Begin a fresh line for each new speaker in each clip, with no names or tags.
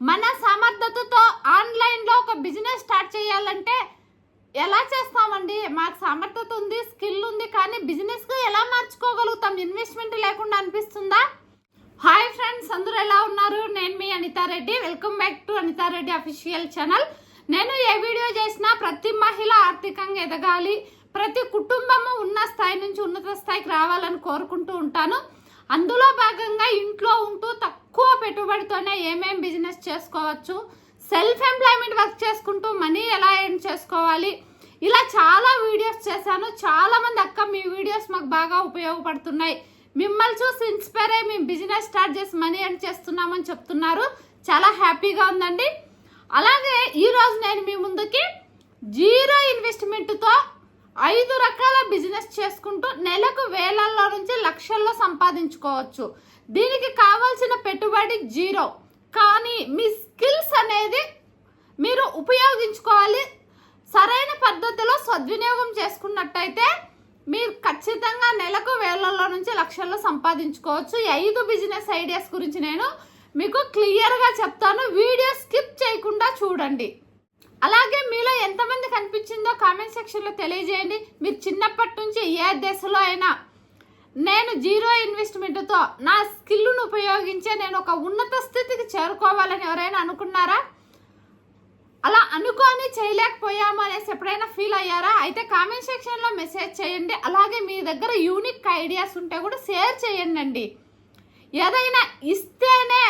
మన సమర్థతతో ఆన్లైన్లో ఒక బిజినెస్ స్టార్ట్ చేయాలంటే ఎలా చేస్తామండి? మాకు సమర్థత ఉంది స్కిల్ ఉంది కానీ బిజినెస్గా ఎలా మార్చుకోగలుగుతాం? ఇన్వెస్ట్మెంట్ లేకుండా అనిపిస్తుందా? హాయ్ ఫ్రెండ్స్ అందరూ ఎలా ఉన్నారు? నేను మీ Anitha Reddy welcome back to Anitha Reddy official channel. నేను ఏ వీడియో చేసినా ప్రతి మహిళ ఆర్థికంగా ఎదగాలి. ప్రతి కుటుంబము ఉన్న స్థాయి నుంచి ఉన్నత స్థాయికి రావాలని కోరుకుంటూ ఉంటాను. అందులో భాగంగా ఇంట్లో ఉంటూ తక్కువ పెట్టుబడితోనే ఏమేం బిజినెస్ చేసుకోవచ్చు సెల్ఫ్ ఎంప్లాయ్మెంట్ వర్క్ చేసుకుంటూ మనీ ఎలా ఎర్న్ చేసుకోవాలి ఇలా చాలా వీడియోస్ చేశాను. చాలా మంది అక్క మీ వీడియోస్ మాకు బాగా ఉపయోగపడుతున్నాయి. మిమ్మల్ని చూసి ఇన్స్పైర్ అయ్యి మేము బిజినెస్ స్టార్ట్ చేసి మనీ ఎర్న్ చేస్తున్నామని చెప్తున్నారు. చాలా హ్యాపీగా ఉందండి. అలాగే ఈరోజు నేను మీ ముందుకి జీరో ఇన్వెస్ట్మెంట్తో ఐదు రకాల బిజినెస్ చేసుకుంటూ నెలకు వేలల్లో నుంచి లక్షల్లో సంపాదించుకోవచ్చు. దీనికి కావాల్సిన పెట్టుబడి జీరో. కానీ మీ స్కిల్స్ అనేది మీరు ఉపయోగించుకోవాలి. సరైన పద్ధతిలో సద్వినియోగం చేసుకున్నట్టయితే మీరు ఖచ్చితంగా నెలకు వేలల్లో నుంచి లక్షల్లో సంపాదించుకోవచ్చు. ఐదు బిజినెస్ ఐడియాస్ గురించి నేను మీకు క్లియర్గా చెప్తాను. వీడియో స్కిప్ చేయకుండా చూడండి. అలాగే మీలో ఎంతమంది కనిపించిందో కామెంట్ సెక్షన్లో తెలియజేయండి. మీరు చిన్నప్పటి నుంచి ఏ దశలో అయినా నేను జీరో ఇన్వెస్ట్మెంట్తో నా స్కిల్ను ఉపయోగించే నేను ఒక ఉన్నత స్థితికి చేరుకోవాలని ఎవరైనా అనుకున్నారా? అలా అనుకొని చేయలేకపోయాము అనేసి ఎప్పుడైనా ఫీల్ అయ్యారా? అయితే కామెంట్ సెక్షన్లో మెసేజ్ చేయండి. అలాగే మీ దగ్గర యూనిక్ ఐడియాస్ ఉంటే కూడా షేర్ చేయండి అండి ఏదైనా ఇస్తేనే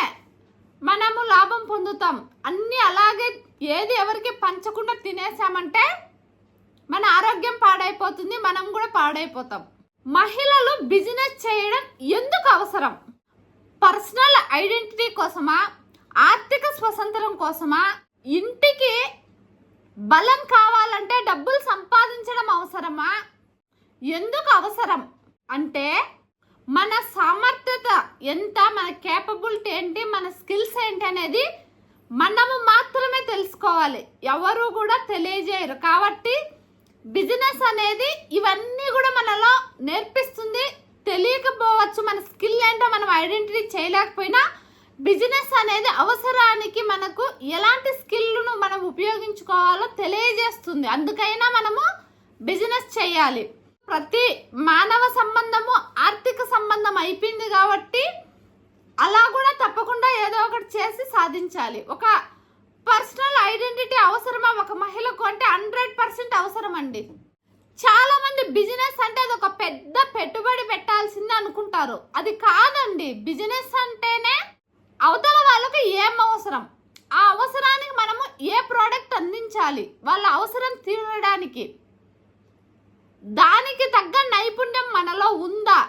మనము లాభం పొందుతాం. అన్నీ అలాగే ఏది ఎవరికి పంచకుండా తినేసామంటే మన ఆరోగ్యం పాడైపోతుంది మనం కూడా పాడైపోతాం. మహిళలు బిజినెస్ చేయడం ఎందుకు అవసరం? పర్సనల్ ఐడెంటిటీ కోసమా? ఆర్థిక స్వతంత్రం కోసమా? ఇంటికి బలం కావాలంటే డబ్బులు సంపాదించడం అవసరమా? ఎందుకు అవసరం? అంటే మన సామర్థ్యత ఎంత మన కేపబిలిటీ ఏంటి మన స్కిల్స్ ఏంటి అనేది మనము మాత్రమే తెలుసుకోవాలి. ఎవరు కూడా తెలియజేయరు. కాబట్టి బిజినెస్ అనేది ఇవన్నీ కూడా మనలో నేర్పిస్తుంది. తెలియకపోవచ్చు మన స్కిల్ ఏంటో మనం ఐడెంటిటీ చేయలేకపోయినా బిజినెస్ అనేది అవసరానికి మనకు ఎలాంటి స్కిల్ను మనం ఉపయోగించుకోవాలో తెలియజేస్తుంది. అందుకైనా మనము బిజినెస్ చేయాలి. ప్రతి మానవ సంబంధము ఆర్థిక సంబంధం అయిపోయింది కాబట్టి అలా కూడా తప్పకుండా ఏదో ఒకటి చేసి సాధించాలి. ఒక పర్సనల్ ఐడెంటిటీ అవసరమా ఒక మహిళకు అంటే హండ్రెడ్ పర్సెంట్ అవసరం అండి చాలా మంది బిజినెస్ అంటే అది ఒక పెద్ద పెట్టుబడి పెట్టాల్సిందే అనుకుంటారు. అది కాదండి. బిజినెస్ అంటేనే అవతల వాళ్ళకి ఏం అవసరం? ఆ అవసరానికి మనము ఏ ప్రోడక్ట్ అందించాలి? వాళ్ళ అవసరం తీరడానికి దానికి తగ్గ నైపుణ్యం మనలో ఉందా?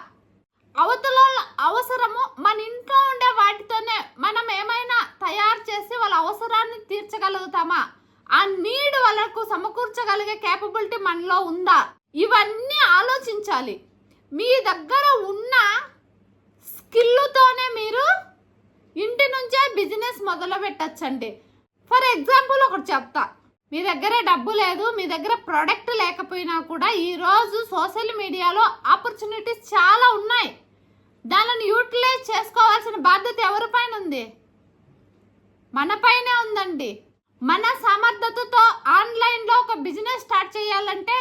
అవతల అవసరము మన ఇంట్లో ఉండే వాటితోనే మనం ఏమైనా తయారు చేసి వాళ్ళ అవసరాన్ని తీర్చగలుగుతామా? ఆ నీడ్ వాళ్ళకు సమకూర్చగలిగే కేపబిలిటీ మనలో ఉందా? ఇవన్నీ ఆలోచించాలి. మీ దగ్గర ఉన్న స్కిల్తోనే మీరు ఇంటి నుంచే బిజినెస్ మొదలు పెట్టచ్చండి. ఫర్ ఎగ్జాంపుల్ ఒకటి చెప్తా. మీ దగ్గర డబ్బు లేదు మీ దగ్గర ప్రోడక్ట్ లేకపోయినా కూడా ఈరోజు సోషల్ మీడియాలో ఆపర్చునిటీస్ చాలా ఉన్నాయి. దానిని యూటిలైజ్ చేసుకోవాల్సిన బాధ్యత ఎవరిపైన ఉంది? మన పైనే ఉందండి. మన సమర్థతతో ఆన్లైన్లో ఒక బిజినెస్ స్టార్ట్ చేయాలంటే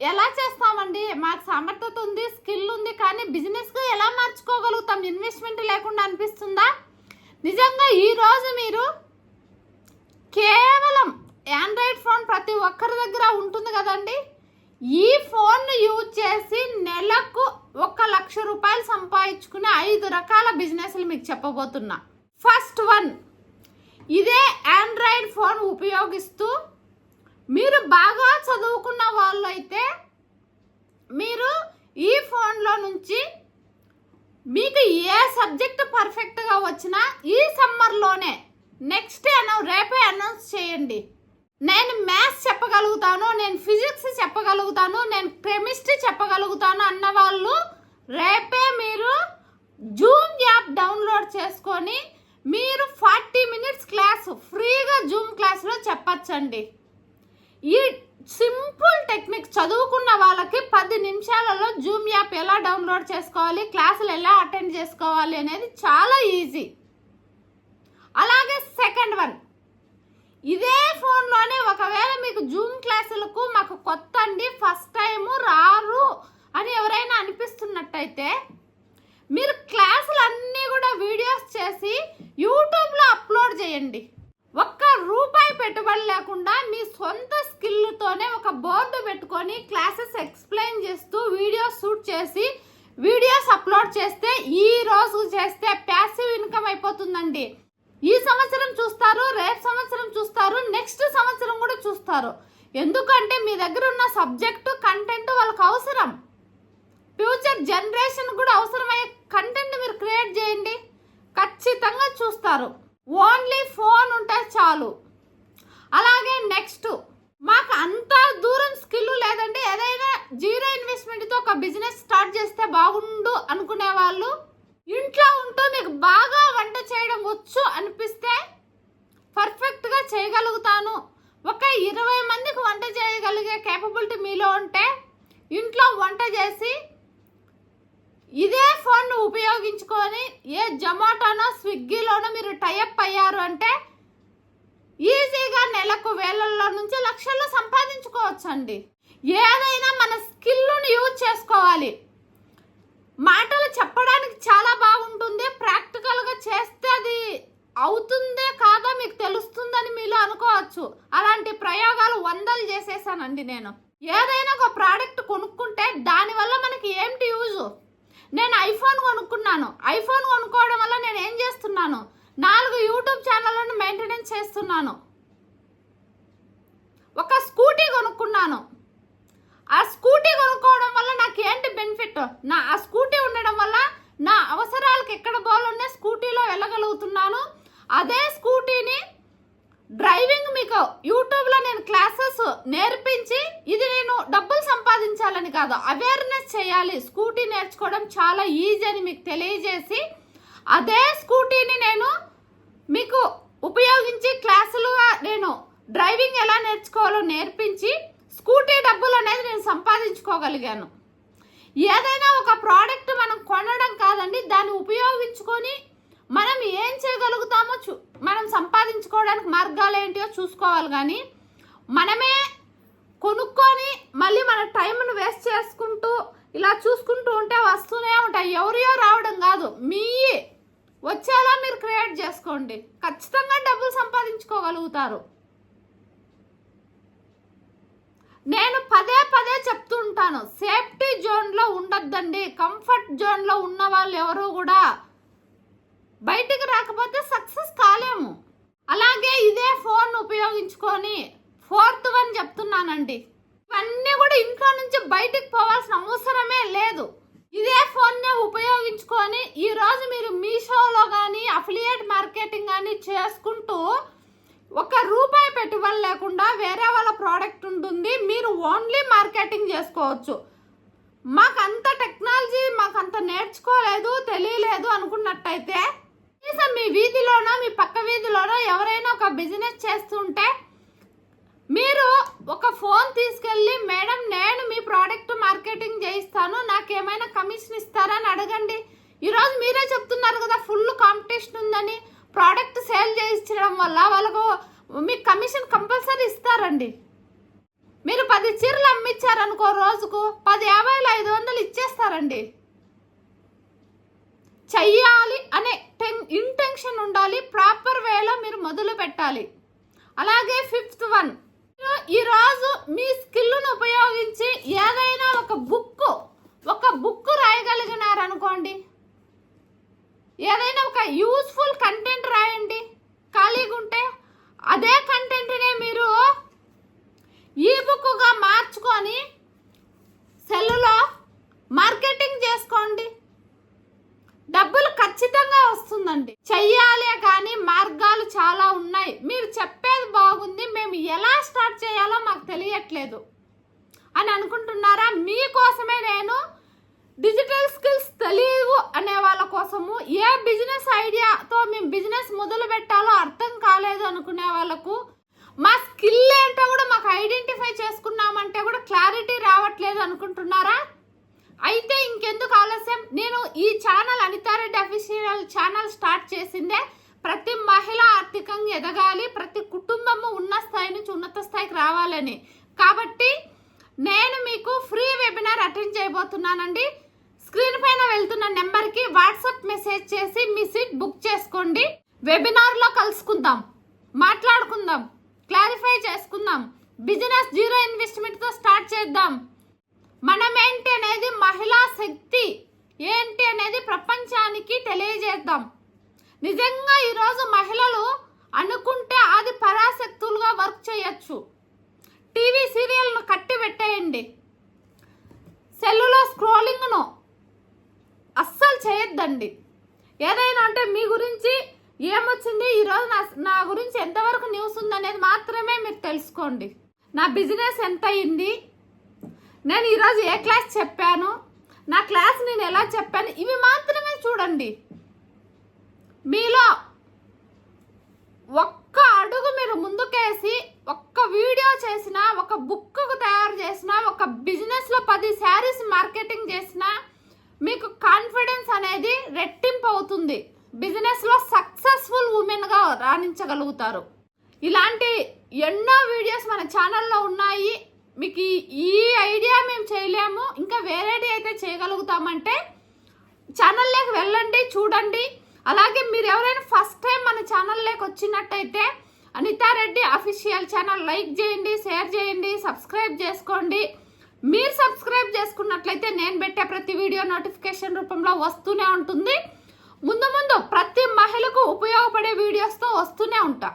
ఎలా చేస్తామండి? మాకు సమర్థత ఉంది స్కిల్ ఉంది కానీ బిజినెస్గా ఎలా మార్చుకోగలుగుతాం? ఇన్వెస్ట్మెంట్ లేకుండా అనిపిస్తుందా? నిజంగా ఈరోజు మీరు కేవలం ఆండ్రాయిడ్ ఫోన్ ప్రతి ఒక్కరి దగ్గర ఉంటుంది కదండి? ఈ ఫోన్ యూజ్ చేసి నెలకు ఒక లక్ష రూపాయలు సంపాదించుకునే ఐదు రకాల బిజినెస్లు మీకు చెప్పబోతున్నా. ఫస్ట్ వన్ ఇదే ఆండ్రాయిడ్ ఫోన్ ఉపయోగిస్తూ మీరు బాగా చదువుకున్న వాళ్ళు అయితే మీరు ఈ ఫోన్లో నుంచి మీకు ఏ సబ్జెక్ట్ పర్ఫెక్ట్గా వచ్చినా ఈ సమ్మర్లోనే నెక్స్ట్ అనౌ రేపే అనౌన్స్ చేయండి. నేను మ్యాథ్స్ చెప్పగలుగుతాను నేను ఫిజిక్స్ చెప్పగలుగుతాను నేను కెమిస్ట్రీ చెప్పగలుగుతాను అన్న వాళ్ళు రేపే మీరు జూమ్ యాప్ డౌన్లోడ్ చేసుకొని మీరు ఫార్టీ మినిట్స్ క్లాస్ ఫ్రీగా జూమ్ క్లాస్లో చెప్పచ్చండి. ఈ సింపుల్ టెక్నిక్ చదువుకున్న వాళ్ళకి పది నిమిషాలలో జూమ్ యాప్ ఎలా డౌన్లోడ్ చేసుకోవాలి క్లాసులు ఎలా అటెండ్ చేసుకోవాలి అనేది చాలా ఈజీ అలాగే సెకండ్ వన్ ఇదే ఫోన్లోనే ఒకవేళ మీకు జూమ్ క్లాసులకు మాకు కొత్త అండి ఫస్ట్ టైము రారు అని ఎవరైనా అనిపిస్తున్నట్టయితే మీరు క్లాసులు అన్నీ కూడా వీడియోస్ చేసి యూట్యూబ్లో అప్లోడ్ చేయండి. ఒక్క రూపాయి పెట్టుబడి లేకుండా మీ సొంత స్కిల్తోనే ఒక బోర్డు పెట్టుకొని క్లాస్ ఎక్స్ప్లెయిన్ చేస్తూ వీడియోస్ షూట్ చేసి వీడియోస్ అప్లోడ్ చేస్తే ఈ రోజు చేస్తే ప్యాసివ్ ఇన్కమ్ అయిపోతుందండి ఈ సంవత్సరం చూస్తారు రేపు సంవత్సరం చూస్తారు నెక్స్ట్ సంవత్సరం కూడా చూస్తారు. ఎందుకంటే మీ దగ్గర ఉన్న సబ్జెక్టు కంటెంట్ వాళ్ళకి అవసరం. ఫ్యూచర్ జనరేషన్ కూడా అవసరమయ్యే కంటెంట్ మీరు క్రియేట్ చేయండి. ఖచ్చితంగా చూస్తారు. ఓన్లీ ఫోన్ ఉంటే చాలు. అలాగే నెక్స్ట్ మాకు అంత దూరం స్కిల్ లేదంటే ఏదైనా జీరో ఇన్వెస్ట్మెంట్తో ఒక బిజినెస్ స్టార్ట్ చేస్తే బాగుండు అనుకునే వాళ్ళు ఇంట్లో ఉంటూ మీకు బాగా వంట చేయడం వచ్చు అనిపిస్తే పర్ఫెక్ట్గా చేయగలుగుతాను. ఒక ఇరవై మందికి వంట చేయగలిగే కేపబిలిటీ మీలో ఉంటే ఇంట్లో వంట చేసి ఇదే ఫోన్ ఉపయోగించుకొని ఏ జొమాటోనో స్విగ్గీలోనో మీరు టైఅప్ అయ్యారు అంటే ఈజీగా నెలకు వేలల్లో నుంచి లక్షల్లో సంపాదించుకోవచ్చు అండి ఏదైనా మన స్కిల్ని యూజ్ చేసుకోవాలి. మాటలు చెప్పడానికి చాలా బాగుంటుంది ప్రాక్టికల్గా చేస్తే అది అవుతుందే కాదా మీకు తెలుస్తుందని మీలో అనుకోవచ్చు. అలాంటి ప్రయోగాలు వందలు చేసేసానండి నేను. ఏదైనా ఒక ప్రోడక్ట్ కొనుక్కుంటే దానివల్ల మనకి ఏంటి యూజ్? నేను ఐఫోన్ కొనుక్కున్నాను. ఐఫోన్ కొనుక్కోవడం వల్ల నేను ఏం చేస్తున్నాను? నాలుగు యూట్యూబ్ ఛానళ్ళను మెయింటెనెన్స్ చేస్తున్నాను. ఒక స్కూటీ కొనుక్కున్నాను. ఆ స్కూటీ కొనుక్కోవడం వల్ల నాకు ఏంటి బెనిఫిట్? నా ఆ స్కూటీ ఉండడం వల్ల నా అవసరాలకు ఎక్కడ బాగున్నా స్కూటీలో వెళ్ళగలుగుతున్నాను. అదే స్కూటీని డ్రైవింగ్ మీకు యూట్యూబ్లో నేను క్లాసెస్ నేర్పించి ఇది నేను డబ్బులు సంపాదించాలని కాదు అవేర్నెస్ చేయాలి. స్కూటీ నేర్చుకోవడం చాలా ఈజీ అని మీకు తెలియజేసి అదే స్కూటీని నేను మీకు ఉపయోగించి క్లాసులుగా నేను డ్రైవింగ్ ఎలా నేర్చుకోవాలో నేర్పించి స్కూటీ డబ్బులు అనేది నేను సంపాదించుకోగలిగాను. ఏదైనా ఒక ప్రోడక్ట్ మనం కొనడం కాదండి దాన్ని ఉపయోగించుకొని మనం ఏం చేయగలుగుతామో చూ మనం సంపాదించుకోవడానికి మార్గాలు ఏంటో కానీ మనమే కొనుక్కొని మళ్ళీ మన టైంను వేస్ట్ చేసుకుంటూ ఇలా చూసుకుంటూ ఉంటే వస్తూనే ఉంటాయి. ఎవరియో రావడం కాదు. మీ వచ్చేలా మీరు క్రియేట్ చేసుకోండి. ఖచ్చితంగా డబ్బులు సంపాదించుకోగలుగుతారు. నేను పదే పదే చెప్తూ ఉంటాను. సేఫ్టీ జోన్లో ఉండొద్దండి. కంఫర్ట్ జోన్లో ఉన్న వాళ్ళు ఎవరు కూడా బయటికి రాకపోతే సక్సెస్ కాలేము. అలాగే ఇదే ఫోన్ ఉపయోగించుకొని ఫోర్త్ వన్ చెప్తున్నానండి. ఇవన్నీ కూడా ఇంట్లో నుంచి బయటికి పోవాల్సిన అవసరమే లేదు. ఇదే ఫోన్నే ఉపయోగించుకొని ఈరోజు మీరు మీషోలో కానీ అఫిలియేట్ మార్కెటింగ్ కానీ చేసుకుంటూ ఒక రూపాయి పెట్టుబడి లేకుండా వేరే వాళ్ళ ప్రోడక్ట్ ఉంటుంది. మీరు ఓన్లీ మార్కెటింగ్ చేసుకోవచ్చు. మాకు అంత టెక్నాలజీ మాకు అంత నేర్చుకోలేదు తెలియలేదు అనుకున్నట్టయితే కనీసం మీ వీధిలోనో మీ పక్క వీధిలోనో ఎవరైనా ఒక బిజినెస్ చేస్తుంటే మీరు ఒక ఫోన్ తీసుకెళ్ళి మేడం నేను మీ ప్రోడక్ట్ మార్కెటింగ్ చేయిస్తాను నాకేమైనా కమిషన్ ఇస్తారా అని అడగండి. ఈరోజు మీరే చెప్తున్నారు కదా ఫుల్ కాంపిటీషన్ ఉందని. ప్రోడక్ట్ సేల్ చేయించడం వల్ల వాళ్ళకు మీకు కమిషన్ కంపల్సరీ ఇస్తారండి. మీరు పది చీరలు అమ్మిచ్చారనుకో రోజుకు పది యాభైలు ఐదు వందలు ఇచ్చేస్తారండి. చెయ్యాలి అనే టెన్ ఇంటెన్షన్ ఉండాలి. ప్రాపర్ వేలో మీరు మొదలు పెట్టాలి. అలాగే ఫిఫ్త్ వన్ ఈరోజు మీ స్కిల్ను ఉపయోగించి ఏదైనా ఒక బుక్ ఒక బుక్ రాయగలిగినారనుకోండి. ఏదైనా ఒక యూస్ఫుల్ కంటెంట్ రాయండి. ఖాళీగా ఉంటే అదే కంటెంట్నే మీరు ఈ బుక్గా మార్చుకొని సెల్లులో మార్కెటింగ్ చేసుకోండి డబ్బులు ఖచ్చితంగా వస్తుందండి చెయ్యాలి కానీ మార్గాలు చాలా ఉన్నాయి మీరు చెప్పేది బాగుంది మేము ఎలా స్టార్ట్ చేయాలో మాకు తెలియట్లేదు అని అనుకుంటున్నారా మీకోసమే నేను డిజిటల్ స్కిల్స్ తెలియవు అనే వాళ్ళ కోసము ఏ బిజినెస్ ఐడియాతో మేము బిజినెస్ మొదలు పెట్టాలో అర్థం కాలేదు అనుకునే వాళ్ళకు మా స్కిల్ ఏంటో కూడా మాకు ఐడెంటిఫై చేసుకున్నామంటే కూడా క్లారిటీ రావట్లేదు అనుకుంటున్నారా? అయితే ఇంకెందుకు ఆలస్యం? నేను ఈ channel Anitha Reddy official channel start చేసిందే ప్రతి మహిళ ఆర్థికంగా ఎదగాలి ప్రతి కుటుంబము ఉన్న స్థాయి నుంచి ఉన్నత స్థాయికి రావాలని. కాబట్టి నేను మీకు ఫ్రీ వెబినార్ అటెండ్ చేయబోతున్నానండి. స్క్రీన్ పైన వెళ్తున్న నెంబర్కి వాట్సాప్ మెసేజ్ చేసి మీ సీట్ బుక్ చేసుకోండి. వెబినార్లో కలుసుకుందాం. మాట్లాడుకుందాం. క్లారిఫై చేసుకుందాం. బిజినెస్ జీరో ఇన్వెస్ట్మెంట్తో స్టార్ట్ చేద్దాం. మనం ఏంటి అనేది మహిళా శక్తి. ఏంటి అనేది ప్రపంచానికి తెలియజేద్దాం. నిజంగా ఈరోజు మహిళలు అనుకుంటే అది పరాశక్తులుగా వర్క్ చేయొచ్చు. టీవీ సీరియల్ను కట్టి పెట్టేయండి సెల్లులో స్క్రోలింగ్ను అస్సలు చేయొద్దండి. ఏదైనా అంటే మీ గురించి ఏమొచ్చింది? ఈరోజు నా నా గురించి ఎంతవరకు న్యూస్ ఉందనేది మాత్రమే మీరు తెలుసుకోండి. నా బిజినెస్ ఎంత అయింది నేను ఈరోజు ఏ క్లాస్ చెప్పాను? నా క్లాస్ నేను ఎలా చెప్పాను? ఇవి మాత్రమే చూడండి. మీలో ఒక్క అడుగు మీరు ముందుకేసి ఒక్క వీడియో చేసిన ఒక బుక్ తయారు చేసిన ఒక బిజినెస్లో పది శారీస్ మార్కెటింగ్ చేసిన మీకు కాన్ఫి అనేది రెట్టింపు అవుతుంది బిజినెస్లో సక్సెస్ఫుల్ ఉమెన్గా రాణించగలుగుతారు. ఇలాంటి ఎన్నో వీడియోస్ మన ఛానల్లో ఉన్నాయి. మీకు ఈ- ఐడియా మేము చేయలేము. ఇంకా వేరేది అయితే చేయగలుగుతామంటే ఛానల్లోకి వెళ్ళండి చూడండి. అలాగే మీరు ఎవరైనా ఫస్ట్ టైం మన ఛానల్లోకి వచ్చినట్టయితే అనితారెడ్డి అఫీషియల్ ఛానల్ లైక్ చేయండి షేర్ చేయండి సబ్స్క్రైబ్ చేసుకోండి. మీరు సబ్స్క్రైబ్ చేసుకున్నట్లయితే నేను పెట్టే ప్రతి వీడియో నోటిఫికేషన్ రూపంలో వస్తూనే ఉంటుంది. ముందు ముందు ప్రతి మహిళకు ఉపయోగపడే వీడియోస్తో వస్తూనే ఉంటా.